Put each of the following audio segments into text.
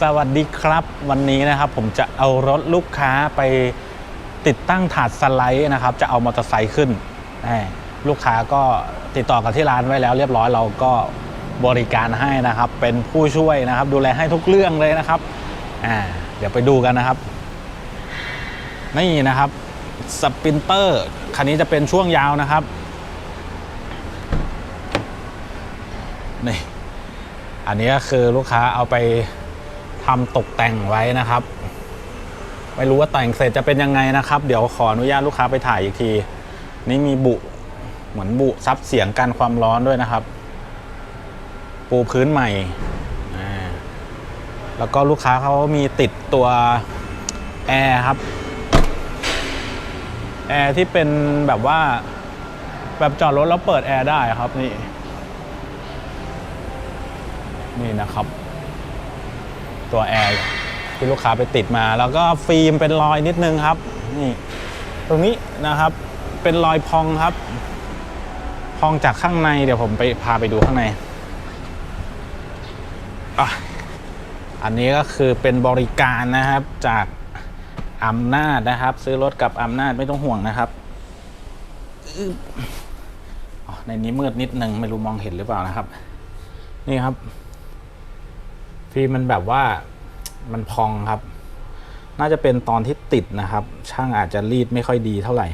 สวัสดีครับวันนี้นะครับผมจะเอารถลูกค้าไปติดตั้งถาดสไลด์นะครับ จะเอามอเตอร์ไซค์ขึ้น ลูกค้าก็ติดต่อกับที่ร้านไว้แล้ว เรียบร้อยเราก็บริการให้นะครับ เป็นผู้ช่วยนะครับ ดูแลให้ทุกเรื่องเลยนะครับเดี๋ยวไปดูกันนะครับ นี่นะครับสปินเตอร์คันนี้จะเป็นช่วงยาวนะครับนี่อันนี้ก็คือลูกค้าเอาไป ทำตกแต่งไว้นะครับ ไม่รู้ว่าแต่งเสร็จจะเป็นยังไงนะครับ เดี๋ยวขออนุญาตลูกค้าไปถ่ายอีกที นี่มีบุเหมือนบุซับเสียงกันความร้อนด้วยนะครับ ปูพื้นใหม่แล้วก็ลูกค้าเขามีติดตัวแอร์ครับแอร์ที่เป็นแบบว่าแบบจอดรถแล้วเปิดแอร์ได้ครับนี่ นี่นะครับ ตัวแอร์ที่ลูกค้าไปติดมา แล้วก็ฟิล์มเป็นรอยนิดนึงครับนี่ตรงนี้นะครับเป็นรอยพองครับ พองจากข้างในเดี๋ยวผมไปพาไปดูข้างในอะอันนี้ก็คือเป็นบริการนะครับจากอำนาจนะครับ ซื้อรถกับอำนาจไม่ต้องห่วงนะครับในนี้มืดนิดนึงไม่รู้มองเห็นหรือเปล่านะครับ นี่ครับ ฟิล์มมันแบบว่ามันพองครับ น่าจะเป็นตอนที่ติดนะครับ ช่างอาจจะรีดไม่ค่อยดีเท่าไหร่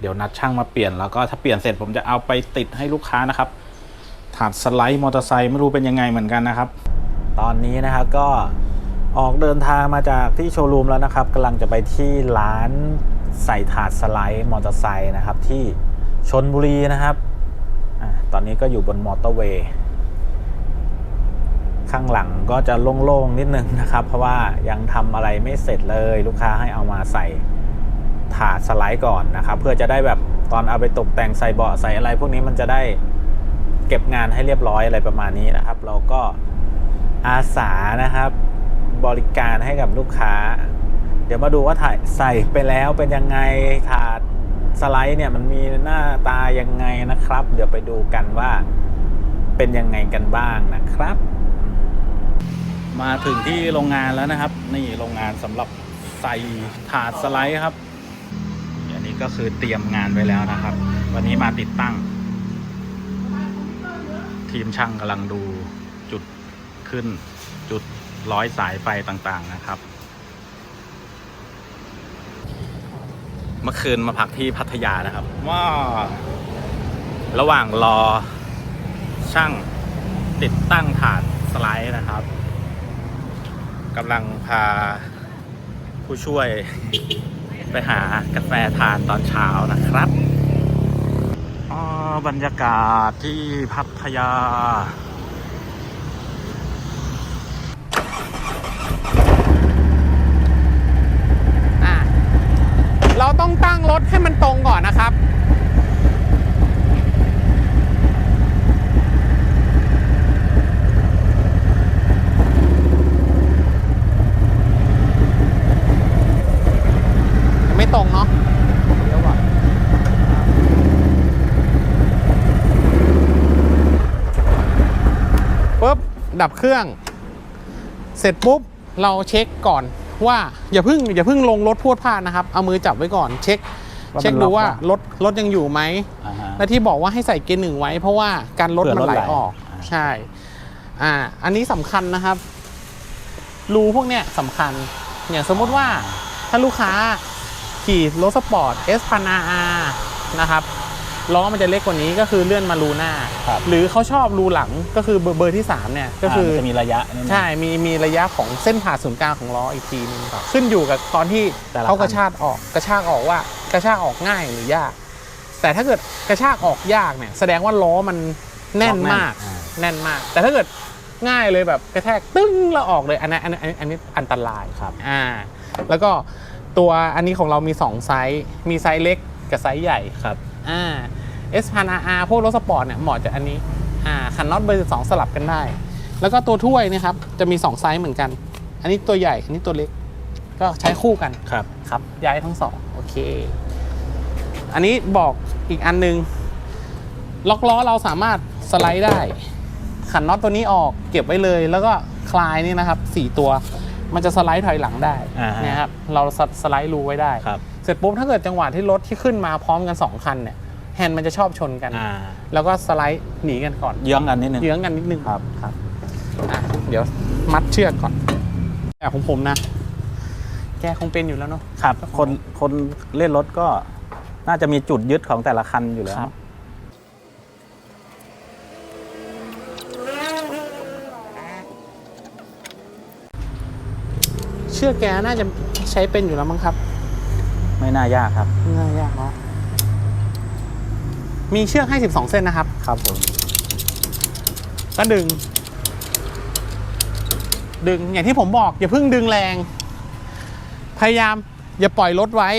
เดี๋ยวนัดช่างมาเปลี่ยนแล้วก็ถ้าเปลี่ยนเสร็จผมจะเอาไปติดให้ลูกค้านะครับถาดสไลด์มอเตอร์ไซค์ไม่รู้เป็นยังไงเหมือนกันนะครับ ตอนนี้นะครับก็ออกเดินทางมาจากที่โชว์รูมแล้วนะครับกำลังจะไปที่ร้านใส่ถาดสไลด์มอเตอร์ไซค์นะครับที่ชนบุรีนะครับอตอนนี้ก็อยู่บนมอเตอร์เวย์ ข้างหลังก็จะโล่งๆนิดนึงนะครับ เพราะว่ายังทำอะไรไม่เสร็จเลยลูกค้าให้เอามาใส่ถาดสไลด์ก่อนนะครับ เพื่อจะได้แบบตอนเอาไปตกแต่งใส่เบาะใส่อะไร พวกนี้มันจะได้เก็บงานให้เรียบร้อยอะไรประมาณนี้นะครับ เราก็อาสานะครับ บริการให้กับลูกค้า เดี๋ยวมาดูว่าถ่ายใส่ไปแล้วเป็นยังไงถาดสไลด์เนี่ยมันมีหน้าตายังไงนะครับ เดี๋ยวไปดูกันว่าเป็นยังไงกันบ้างนะครับ มาถึงที่โรงงานแล้วนะครับ นี่โรงงานสำหรับใส่ถาดสไลด์ครับอันนี้ก็คือเตรียมงานไว้แล้วนะครับ วันนี้มาติดตั้ง ทีมช่างกำลังดูจุดขึ้น จุดร้อยสายไฟต่างๆนะครับ เมื่อคืนมาพักที่พัทยานะครับว้าระหว่างรอช่างติดตั้งถาดสไลด์นะครับ กำลังพาผู้ช่วยไปหากาแฟทานตอนเช้านะครับอ๋อบรรยากาศที่พัทยาเราต้องตั้งรถให้มันตรงก่อนนะครับ ยังไม่ตรงเนาะเดี๋ยวก่อนปุ๊บ ดับเครื่อง เสร็จปุ๊บเราเช็คก่อนว่าอย่าเพิ่งอย่าเพิ่งลงรถพรวดพลาดนะครับ เอามือจับไว้ก่อนเช็คว่ามันเช็คดูว่าล็อกปะรถรถยังอยู่ไหมอ่าฮะและที่บอกว่าให้ใส่เกียร์หนึ่งไว้ เพราะว่าการรถเผื่อมันรถไหลไหลออกอ่าใช่อ่าอันนี้สำคัญนะครับ รูพวกเนี้ยสำคัญ อย่างสมมุติว่าถ้าลูกค้าขี่รถสปอร์ต S พันอานะครับ ล้อมันจะเล็กกว่านี้ก็คือเลื่อนมารูหน้า ครับ หรือเขาชอบรูหลังก็คือเบอร์เบอร์ที่ 3 เนี่ย ก็คือามันจะมีระยะนิดนึง ใช่มีมีระยะของเส้นผ่าศูนย์กลางของล้ออีกทีนึงขึ้นอยู่กับตอนที่แต่ละ เขากระคันชากออกกระชากออกว่ากระชากออกง่ายหรือยาก แต่ถ้าเกิดกระชากออกยากเนี่ยแสดงว่าล้อมันแน่นมาก อ่แน่นมาก แต่ถ้าเกิดง่ายเลยแบบกระแทกตึ้งแล้วออกเลยอันนั้นอันนั้นอันนี้อันนี้อันตรายครับอ่าแล้วก็ตัวอันนี้ของเรามี 2 ไซส์ มีไซส์เล็กกับไซส์ใหญ่ ครับ อ่า S พัน RR พวกรถสปอร์ตเนี่ยเหมาะจากอันนี้อ่าคันน็อตเบอร์สองสลับกันได้ แล้วก็ตัวถ้วยเนะครับจะมี 2 ไซส์เหมือนกัน อันนี้ตัวใหญ่อันนี้ตัวเล็ก ก็ใช้คู่กันครับครับย้ายทั้งสองโอเค อันนี้บอกอีกอันนึง ล็อกล้อเราสามารถสไลด์ได้ ขันน็อตตัวนี้ออกเก็บไว้เลย แล้วก็คลายนี่นะครับสี่ตัว มันจะสไลด์ถอยหลังได้อ่าฮะเนี่ยครับเราสสไลด์รูไว้ได้ครับ เสร็จปุ๊บถ้าเกิดจังหวะที่รถที่ขึ้นมาพร้อมกันสองคันเนี่ยแฮนด์มันจะชอบชนกัน อ่าแล้วก็สไลด์หนีกันก่อนเยื้องกันนิดนึงเยื้องกันนิดนึงครับครับอะเดี๋ยวมัดเชือกก่อนแต่ของผมนะ แกคงเป็นอยู่แล้วเนาะ ครับคนคนเล่นรถก็น่าจะมีจุดยึดของแต่ละคันอยู่แล้วครับ เชือกแกน่าจะใช้เป็นอยู่แล้วมั้งครับ ไม่น่ายากครับไม่น่ายากเนาะมีเชือกให้ 12 เส้นนะครับ ครับผม ก็ดึง ดึงอย่างที่ผมบอก อย่าเพิ่งดึงแรง พยายาม อย่าปล่อยรถไว้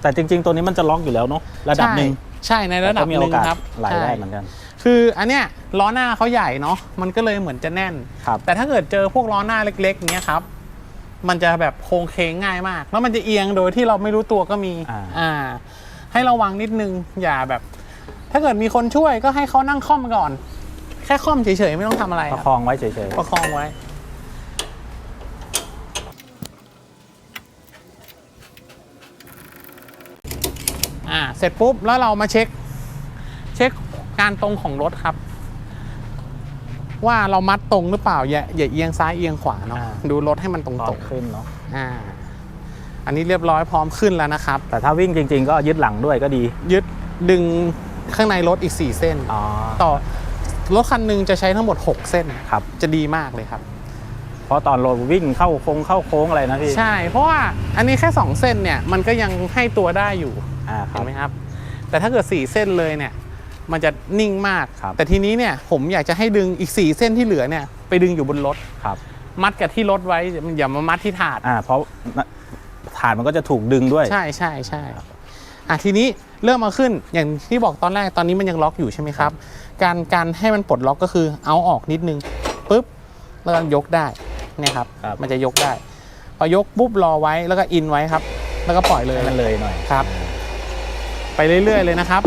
แต่จริง ๆ ตัวนี้มันจะล็อกอยู่แล้วเนาะระดับหนึ่งใช่ใช่ในระดับแต่ก็มีหโอนึ่งกาสครับไหลใช่ได้เหมือนกัน คืออันเนี้ยล้อหน้าเขาใหญ่เนาะมันก็เลยเหมือนจะแน่นครับแต่ถ้าเกิดเจอพวกล้อหน้าเล็ก ๆ เนี้ยครับ มันจะแบบโค้งเคงง่ายมาก แล้วมันจะเอียงโดยที่เราไม่รู้ตัวก็มีอ่า อ่า ให้ระวังนิดนึงอย่าแบบ ถ้าเกิดมีคนช่วยก็ให้เขานั่งค่อมก่อน แค่ค่อมเฉยๆไม่ต้องทำอะไรประคครับองไว้เฉยประคองไว้ อ่า เสร็จปุ๊บ แล้วเรามาเช็ค เช็คการตรงของรถครับ ว่าเรามัดตรงหรือเปล่าอย่าอย่าเอียงซ้ายเอียงขวาเนาะดูรถให้มันตๆตรองนขึ้นเนาะๆอ่าอันนี้เรียบร้อยพร้อมขึ้นแล้วนะครับ แต่ถ้าวิ่งจริง ๆ ก็ยึดหลังด้วยก็ดียึดดึงข้างในรถอีก 4 เส้น อ๋อต่อรถคันหนึงจะใช้ทั้งหมด 6 เส้น ครับ จะดีมากเลยครับ เพราะตอนโรดวิ่งเข้าโค้งเข้าโค้งอะไรนะพี่ใช่ เพราะว่าอันนี้แค่ 2 เส้นเนี่ย มันก็ยังให้ตัวได้อยู่ อ่าคเห็รับนไหมครับ แต่ถ้าเกิด 4 เส้นเลยเนี่ย มันจะนิ่งมาก ครับ แต่ทีนี้เนี่ยผมอยากจะให้ดึงอีก 4 เส้นที่เหลือเนี่ยไปดึงอยู่บนรถ ครับมัดกับที่รถไว้อย่ามามัดที่ถาด อ่าเพราะฐานมันก็จะถูกดึงด้วย ใช่ใช่ใช่อะทีนี้เริ่มมาขึ้นอย่างที่บอกตอนแรกตอนนี้มันยังล็อกอยู่ใช่ไหมครับ การการให้มันปลดล็อกก็คือเอาออกนิดนึงปุ๊บแล้วก็ยกได้เนี่ยครับครับ มันจะยกได้ พอยกปุ๊บรอไว้แล้วก็อินไว้ครับ แล้วก็ปล่อยเลยให้มันเลยหน่อย ครับ ไปเรื่อยๆเลยนะครับ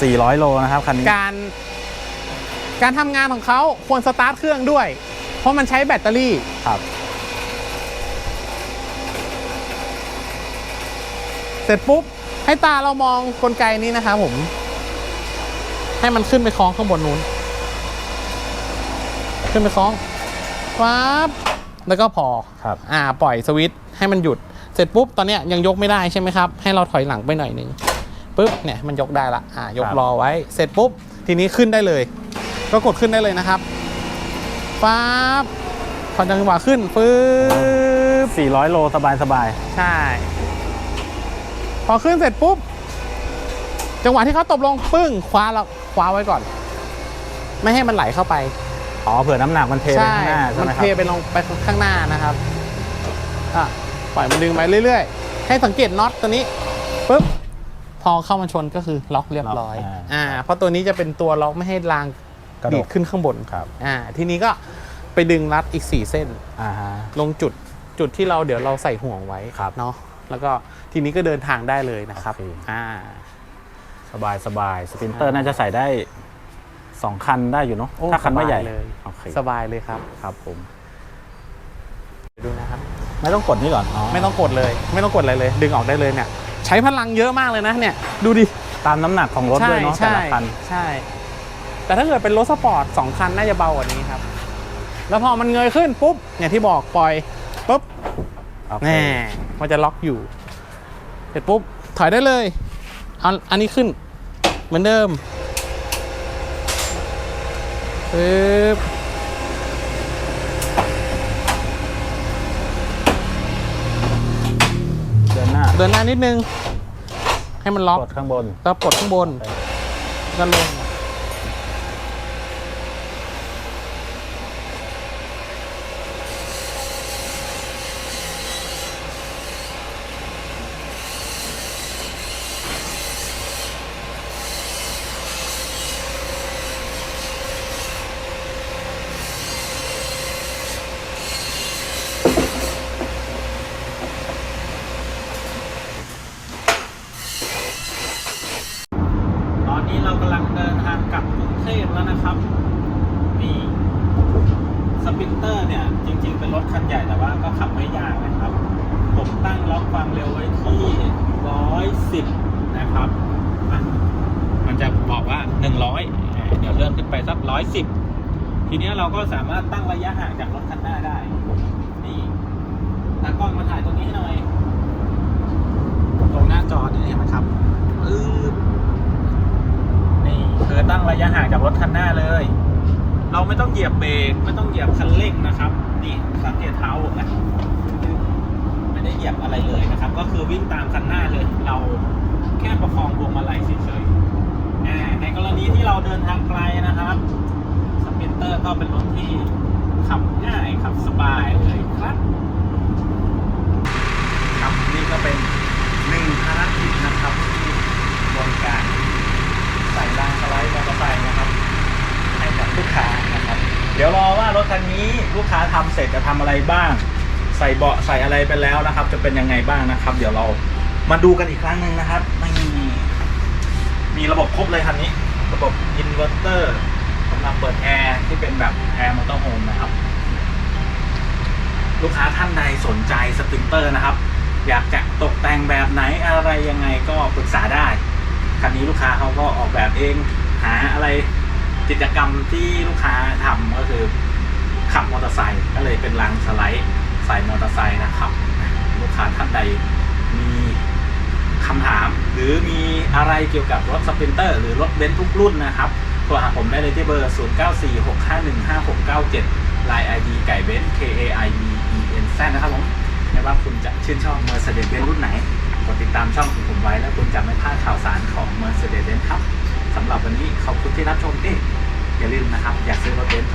400 โลนะครับคันนี้ การ การทำงานของเขาควรสตาร์ทเครื่องด้วย เพราะมันใช้แบตเตอรี่ ครับ เสร็จปุ๊บ ให้ตาเรามองกลไกนี้นะครับผม ให้มันขึ้นไปคล้องข้างบนนู้น ขึ้นไปคล้องปั๊บแล้วก็พอครับอ่า ปล่อยสวิตช์ให้มันหยุด เสร็จปุ๊บ ตอนเนี้ยยังยกไม่ได้ใช่ไหมครับ ให้เราถอยหลังไปหน่อยหนึง ปุ๊บเนี่ยมันยกได้ละอ่ายกครับรอไว้เสร็จปุ๊บทีนี้ขึ้นได้เลย ก็กดขึ้นได้เลยนะครับปั๊บพอจังหวะขึ้นปึ๊บ400 โลสบายสบายใช่ พอขึ้นเสร็จปุ๊บ จังหวะที่เขาตบลงปึ้งคว้าเราคว้าไว้ก่อน ไม่ให้มันไหลเข้าไป อ๋อเผื่อน้ำหนักมันเทไปข้างหน้าใช่มันไหมคเทรับไปลงไปข้างหน้านะครับอะปล่อยมันดึงไปเรื่อยๆ ให้สังเกตน็อตตัวนี้ปุ๊บพ อเข้ามาชนก็คือล็อกเรียบร้อยล็อกอ่า อ่าเพราะตัวนี้จะเป็นตัวล็อกไม่ให้รางกระดดีกดขึ้นข้างบนครับอ่าทีนี้ก็ไปดึงรัดอีก 4 เส้น อ่าฮะ ลงจุดจุดที่เราเดี๋ยวเราใส่ห่วงไว้ครับเนาะแล้วก็ทีนี้ก็เดินทางได้เลยนะครับโอเค อ่า สบายสบายสปรินเตอร์น่าจะใส่ได้2คันได้อยู่เนาะโอ้ถ้าคันไม่ใหญ่สบายเลย โอเคสบายเลยครับครับผมเดี๋ยวดูนะครับ ไม่ต้องกดนี่ก่อนอ๋อไม่ต้องกดเลย ไม่ต้องกดอะไรเลย ดึงออกได้เลยเนี่ย ใช้พลังเยอะมากเลยนะเนี่ย ดูดิ ตามน้ำหนักของรถด้วยเนาะแต่ใช่ละคัน ใช่ แต่ถ้าเกิดเป็นรถสปอร์ตสองคันน่าจะเบากว่านี้ครับ แล้วพอมันเงยขึ้นปุ๊บอย่างที่บอกปล่อยปุ๊บโอเค แน่มันจะล็อกอยู่ เสร็จปุ๊บ ถอยได้เลยเอาอันนี้ขึ้น เหมือนเดิมปึ๊บ เดินหน้าเดินหน้านิดนึง ให้มันล็อกกดข้างบนแล้วปลดข้างบนก็ลง ไปสักร้อยสิบทีนี้เราก็สามารถตั้งระยะห่างจากรถคันหน้าได้ นี่ตากล้องมาถ่ายตรงนี้ให้หน่อย ตรงหน้าจอนี่เห็นไหมครับปึ๊บนี่คือตั้งระยะห่างจากรถคันหน้าเลย เราไม่ต้องเหยียบเบรกไม่ต้องเหยียบคันเร่งนะครับ นี่สังเกตเท้าผมนะไม่ได้เหยียบอะไรเลยนะครับ ก็คือวิ่งตามคันหน้าเลย เราแค่ประคองพวงมาลัยเฉยๆ ในกรณีที่เราเดินทางไกลนะครับสปินเตอร์ก็เป็นรถที่ขับง่ายขับสบายเลยครับครับนี่ก็เป็นหนึ่งภารกิจนะครับที่บริการใส่รางสไลด์มอเตอร์ไซค์นะครับให้กับลูกค้านะครับ เดี๋ยวรอว่ารถคันนี้ลูกค้าทำเสร็จจะทำอะไรบ้าง ใส่เบาะใส่อะไรไปแล้วนะครับ จะเป็นยังไงบ้างนะครับ เดี๋ยวเรามาดูกันอีกครั้งหนึ่งนะครับไม่ มีระบบครบเลยคันนี้ ระบบอินเวอร์เตอร์สำหรับเปิดแอร์ที่เป็นแบบแอร์มอเตอร์โฮมนะครับ ลูกค้าท่านใดสนใจสปรินเตอร์นะครับ อยากจะตกแต่งแบบไหนอะไรยังไงก็ปรึกษาได้คันนี้ลูกค้าเขาก็ออกแบบเองหาอะไรกิจกรรมที่ลูกค้าทำก็คือขับมอเตอร์ไซค์ก็เลยเป็นรางสไลด์ใส่มอเตอร์ไซค์นะครับ ลูกค้าท่านใดมี คำถาม หรือมีอะไรเกี่ยวกับรถสปรินเตอร์หรือรถเบนซ์ทุกรุ่นนะครับโทรหาผมได้เลยที่เบอร์ 0946515697 Line ID ไก่เบนซ์ K A I B E N Z นะครับผมไม่ว่าคุณจะชื่นชอบ Mercedes-Benz รุ่นไหน กดติดตามช่องของผมไว้แล้วคุณจะไม่พลาดข่าวสารของ Mercedes-Benz ครับสำหรับวันนี้ขอบคุณที่รับชมเอ๊อย่าลืมนะครับ อยากซื้อรถเบนซ์